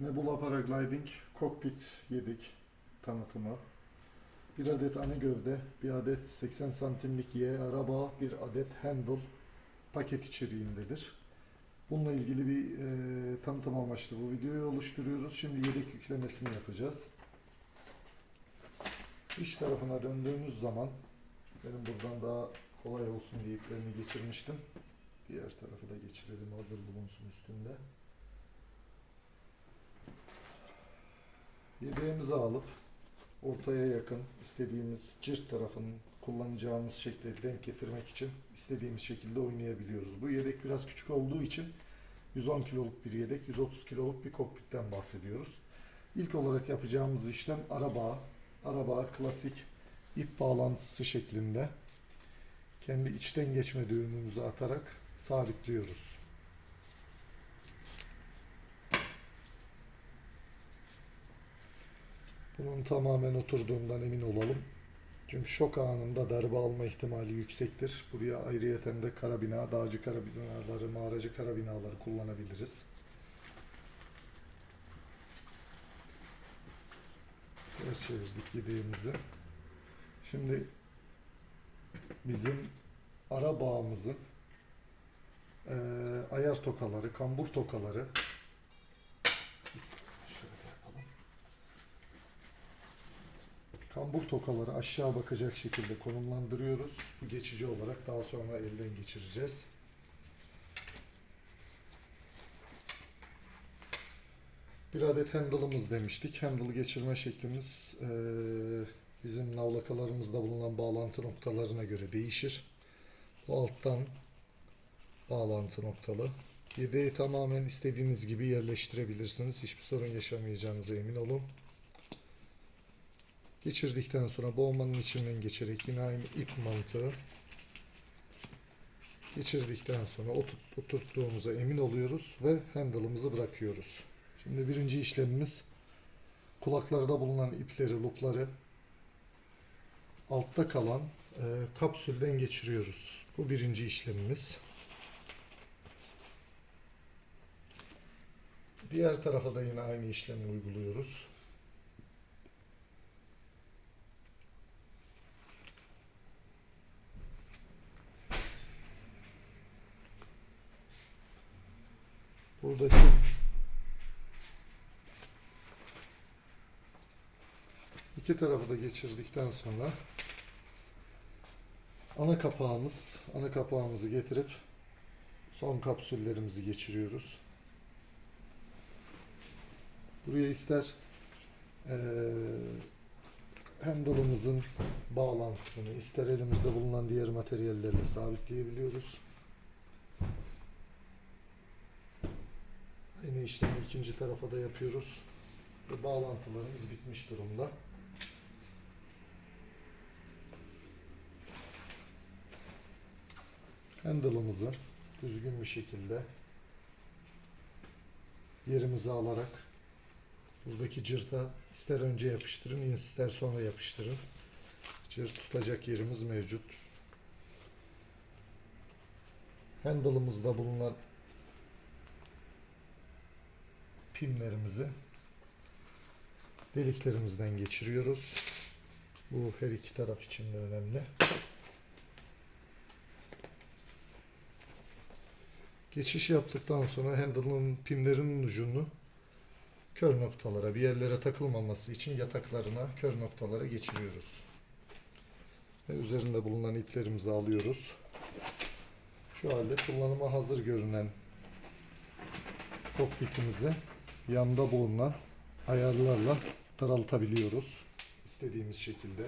Nebula Paragliding Cockpit yedik tanıtımı. Bir adet ana gövde, bir adet 80 santimlik Y araba, bir adet handle paket içeriğindedir. Bununla ilgili bir e, tanıtım amaçlı bu videoyu oluşturuyoruz. Şimdi yedek yüklemesini yapacağız. İç tarafına döndüğümüz zaman benim buradan daha kolay olsun diye iplerini geçirmiştim. Diğer tarafı da geçirelim hazır bulunsun üstünde. Yedeğimizi alıp ortaya yakın istediğimiz cırt tarafının kullanacağımız şekli denk getirmek için istediğimiz şekilde oynayabiliyoruz. Bu yedek biraz küçük olduğu için 110 kiloluk bir yedek, 130 kiloluk bir kokpitten bahsediyoruz. İlk olarak yapacağımız işlem araba, araba klasik ip bağlantısı şeklinde kendi içten geçme düğümümüzü atarak sabitliyoruz. Bunun tamamen oturduğundan emin olalım. Çünkü şok anında darbe alma ihtimali yüksektir. Buraya ayrıyeten de karabina, dağcı karabinaları, mağaracı karabinaları kullanabiliriz. Ters çevirdik yedeğimizi. Şimdi bizim ara bağımızın eee, ayar tokaları, kambur tokaları Kambur tokaları aşağı bakacak şekilde konumlandırıyoruz. Geçici olarak daha sonra elden geçireceğiz. Bir adet handle'ımız demiştik. Handle geçirme şeklimiz eee, bizim navlakalarımızda bulunan bağlantı noktalarına göre değişir. Bu alttan bağlantı noktalı. Yedeği tamamen istediğiniz gibi yerleştirebilirsiniz. Hiçbir sorun yaşamayacağınıza emin olun. Geçirdikten sonra boğmanın içinden geçerek yine aynı ip mantığı geçirdikten sonra oturt, oturttuğumuza emin oluyoruz ve handle'ımızı bırakıyoruz. Şimdi birinci işlemimiz kulaklarda bulunan ipleri, lupları altta kalan e, kapsülden geçiriyoruz. Bu birinci işlemimiz. Diğer tarafa da yine aynı işlemi uyguluyoruz. Buradaki iki tarafı da geçirdikten sonra ana kapağımız, ana kapağımızı getirip son kapsüllerimizi geçiriyoruz. Buraya ister eee handle'ımızın bağlantısını, ister elimizde bulunan diğer materyallerle sabitleyebiliyoruz. Aynı işlemi ikinci tarafa da yapıyoruz. Ve bağlantılarımız bitmiş durumda. Handle'ımızı düzgün bir şekilde yerimize alarak buradaki cırta ister önce yapıştırın ister sonra yapıştırın. Cırt tutacak yerimiz mevcut. Handle'ımızda bulunan pimlerimizi deliklerimizden geçiriyoruz. Bu her iki taraf için de önemli. Geçiş yaptıktan sonra handle'ın pimlerinin ucunu kör noktalara, bir yerlere takılmaması için yataklarına, kör noktalara geçiriyoruz. Ve üzerinde bulunan iplerimizi alıyoruz. Şu halde kullanıma hazır görünen kokpitimizi yanda bulunan ayarlarla daraltabiliyoruz. istediğimiz şekilde.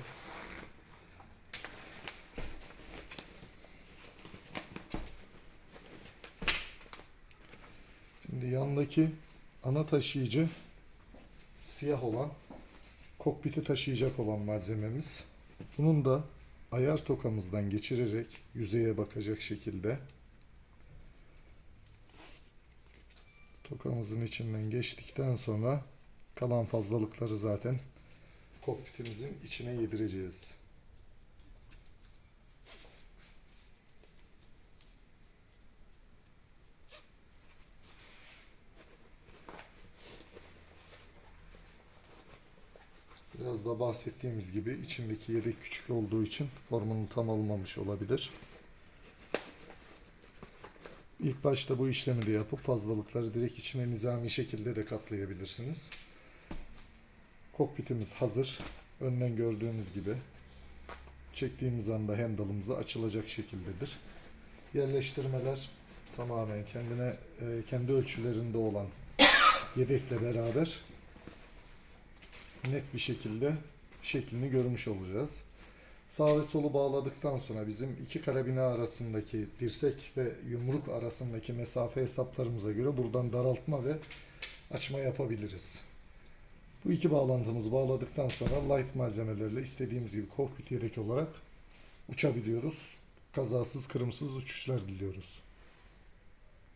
Şimdi yandaki ana taşıyıcı siyah olan kokpiti taşıyacak olan malzememiz. Bunun da ayar tokamızdan geçirerek yüzeye bakacak şekilde Tokamızın içinden geçtikten sonra kalan fazlalıkları zaten kokpitimizin içine yedireceğiz. Biraz da bahsettiğimiz gibi içindeki yedek küçük olduğu için formunun tam olmamış olabilir. İlk başta bu işlemi de yapıp fazlalıkları direkt içine nizami şekilde de katlayabilirsiniz. Kokpitimiz hazır. Önden gördüğünüz gibi çektiğimiz anda handle'ımıza açılacak şekildedir. Yerleştirmeler tamamen kendine e, kendi ölçülerinde olan yedekle beraber net bir şekilde şeklini görmüş olacağız. Sağ ve solu bağladıktan sonra bizim iki karabine arasındaki dirsek ve yumruk arasındaki mesafe hesaplarımıza göre buradan daraltma ve açma yapabiliriz. Bu iki bağlantımızı bağladıktan sonra light malzemelerle istediğimiz gibi kokpit yedek olarak uçabiliyoruz. Kazasız kırımsız uçuşlar diliyoruz.